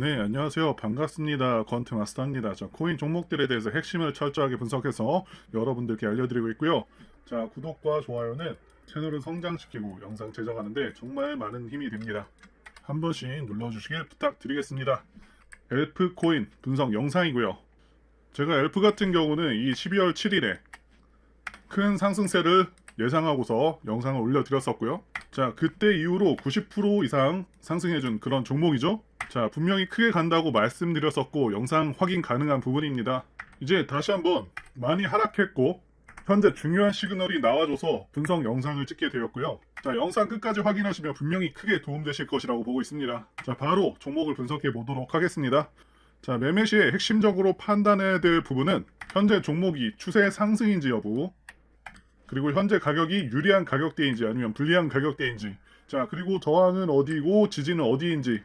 네, 안녕하세요. 반갑습니다. 건트 마스터입니다. 자, 코인 종목들에 대해서 핵심을 철저하게 분석해서 여러분들께 알려드리고 있고요. 자, 구독과 좋아요는 채널을 성장시키고 영상 제작하는데 정말 많은 힘이 됩니다. 한 번씩 눌러주시길 부탁드리겠습니다. 엘프 코인 분석 영상이고요. 제가 엘프 같은 경우는 이 12월 7일에 큰 상승세를 예상하고서 영상을 올려드렸었고요. 자, 그때 이후로 90% 이상 상승해준 그런 종목이죠. 자, 분명히 크게 간다고 말씀드렸었고 영상 확인 가능한 부분입니다. 이제 다시 한번 많이 하락했고 현재 중요한 시그널이 나와줘서 분석 영상을 찍게 되었고요. 자, 영상 끝까지 확인하시면 분명히 크게 도움되실 것이라고 보고 있습니다. 자, 바로 종목을 분석해 보도록 하겠습니다. 자, 매매 시에 핵심적으로 판단해야 될 부분은 현재 종목이 추세 상승인지 여부, 그리고 현재 가격이 유리한 가격대인지 아니면 불리한 가격대인지, 자, 그리고 저항은 어디고 지지는 어디인지,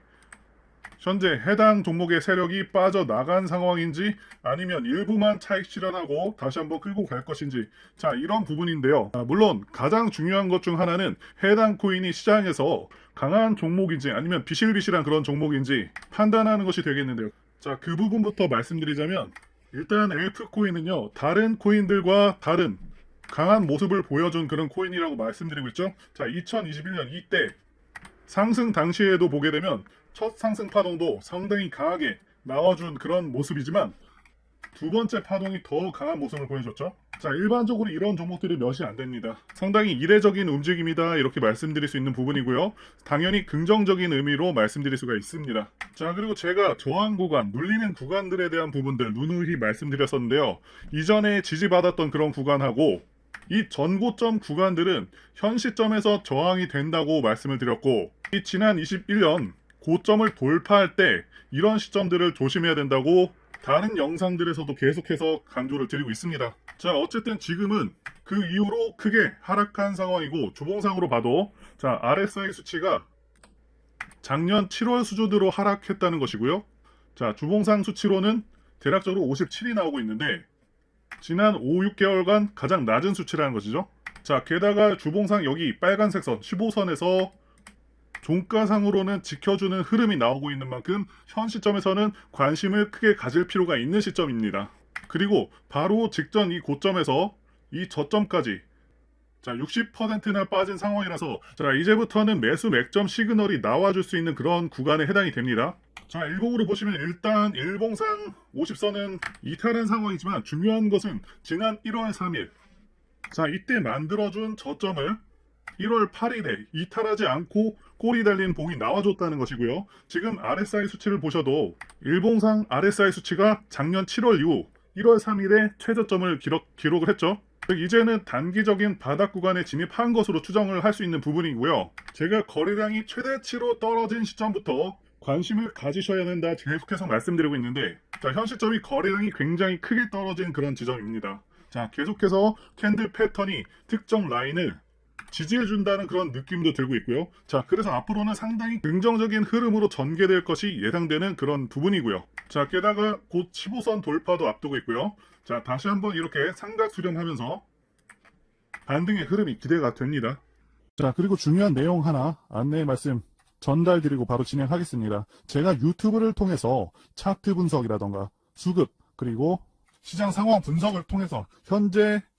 현재 해당 종목의 세력이 빠져나간 상황인지 아니면 일부만 차익 실현하고 다시 한번 끌고 갈 것인지. 자 이런 부분인데요. 아, 물론 가장 중요한 것 중 하나는 해당 코인이 시장에서 강한 종목인지 아니면 비실비실한 그런 종목인지 판단하는 것이 되겠는데요. 자 그 부분부터 말씀드리자면 일단 엘프 코인은요 다른 코인들과 다른 강한 모습을 보여준 그런 코인이라고 말씀드리고 있죠 자 2021년 이때 상승 당시에도 보게 되면 첫 상승 파동도 상당히 강하게 나와준 그런 모습이지만 두 번째 파동이 더 강한 모습을 보여줬죠. 자, 일반적으로 이런 종목들이 몇이 안 됩니다. 상당히 이례적인 움직임이다 이렇게 말씀드릴 수 있는 부분이고요. 당연히 긍정적인 의미로 말씀드릴 수가 있습니다. 자, 그리고 제가 저항 구간, 눌리는 구간들에 대한 부분들 누누이 말씀드렸었는데요. 이전에 지지받았던 그런 구간하고 이 전고점 구간들은 현 시점에서 저항이 된다고 말씀을 드렸고 이 지난 21년 고점을 돌파할 때 이런 시점들을 조심해야 된다고 다른 영상들에서도 계속해서 강조를 드리고 있습니다. 자, 어쨌든 지금은 그 이후로 크게 하락한 상황이고 주봉상으로 봐도 자, RSI 수치가 작년 7월 수준으로 하락했다는 것이고요. 자, 주봉상 수치로는 대략적으로 57이 나오고 있는데 지난 5, 6개월간 가장 낮은 수치라는 것이죠. 자, 게다가 주봉상 여기 빨간색 선 15선에서 종가상으로는 지켜주는 흐름이 나오고 있는 만큼 현 시점에서는 관심을 크게 가질 필요가 있는 시점입니다. 그리고 바로 직전 이 고점에서 이 저점까지 자 60%나 빠진 상황이라서 자 이제부터는 매수 맥점 시그널이 나와줄 수 있는 그런 구간에 해당이 됩니다. 자 일봉으로 보시면 일단 일봉상 50선은 이탈한 상황이지만 중요한 것은 지난 1월 3일 자 이때 만들어준 저점을 1월 8일에 이탈하지 않고 꼬리 달린 봉이 나와줬다는 것이고요. 지금 RSI 수치를 보셔도 일봉상 RSI 수치가 작년 7월 이후 1월 3일에 최저점을 기록, 기록을 했죠. 즉 이제는 단기적인 바닥 구간에 진입한 것으로 추정을 할 수 있는 부분이고요. 제가 거래량이 최대치로 떨어진 시점부터 관심을 가지셔야 된다 계속해서 말씀드리고 있는데 자, 현 시점이 거래량이 굉장히 크게 떨어진 그런 지점입니다. 자 계속해서 캔들 패턴이 특정 라인을 지지해준다는 그런 느낌도 들고 있고요. 자, 그래서 앞으로는 상당히 긍정적인 흐름으로 전개될 것이 예상되는 그런 부분이고요. 자, 게다가 곧 15선 돌파도 앞두고 있고요. 자, 다시 한번 이렇게 삼각 수렴하면서 반등의 흐름이 기대가 됩니다. 자, 그리고 중요한 내용 하나 안내 말씀 전달드리고 바로 진행하겠습니다. 제가 유튜브를 통해서 차트 분석이라던가 수급, 그리고 시장 상황 분석을 통해서 현재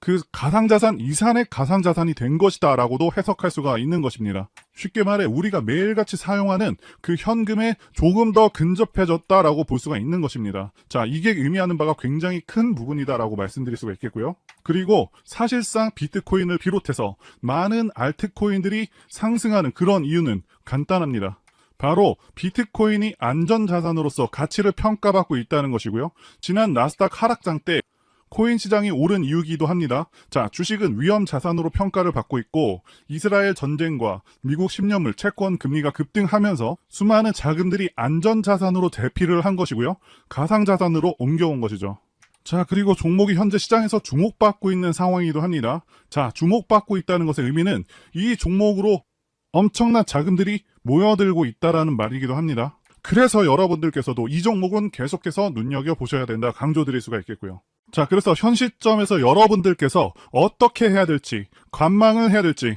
그 가상자산 이산의 가상자산이 된 것이다 라고도 해석할 수가 있는 것입니다. 쉽게 말해 우리가 매일같이 사용하는 그 현금에 조금 더 근접해졌다 라고 볼 수가 있는 것입니다. 자, 이게 의미하는 바가 굉장히 큰 부분이다 라고 말씀드릴 수가 있겠고요. 그리고 사실상 비트코인을 비롯해서 많은 알트코인들이 상승하는 그런 이유는 간단합니다. 바로 비트코인이 안전자산으로서 가치를 평가받고 있다는 것이고요. 지난 나스닥 하락장 때 코인 시장이 오른 이유기도 합니다. 자, 주식은 위험 자산으로 평가를 받고 있고 이스라엘 전쟁과 미국 10년물 채권 금리가 급등하면서 수많은 자금들이 안전 자산으로 대피를 한 것이고요. 가상 자산으로 옮겨온 것이죠. 자, 그리고 종목이 현재 시장에서 주목받고 있는 상황이기도 합니다. 자, 주목받고 있다는 것의 의미는 이 종목으로 엄청난 자금들이 모여들고 있다라는 말이기도 합니다. 그래서 여러분들께서도 이 종목은 계속해서 눈여겨보셔야 된다 강조드릴 수가 있겠고요. 자, 그래서 현 시점에서 여러분들께서 어떻게 해야 될지, 관망을 해야 될지,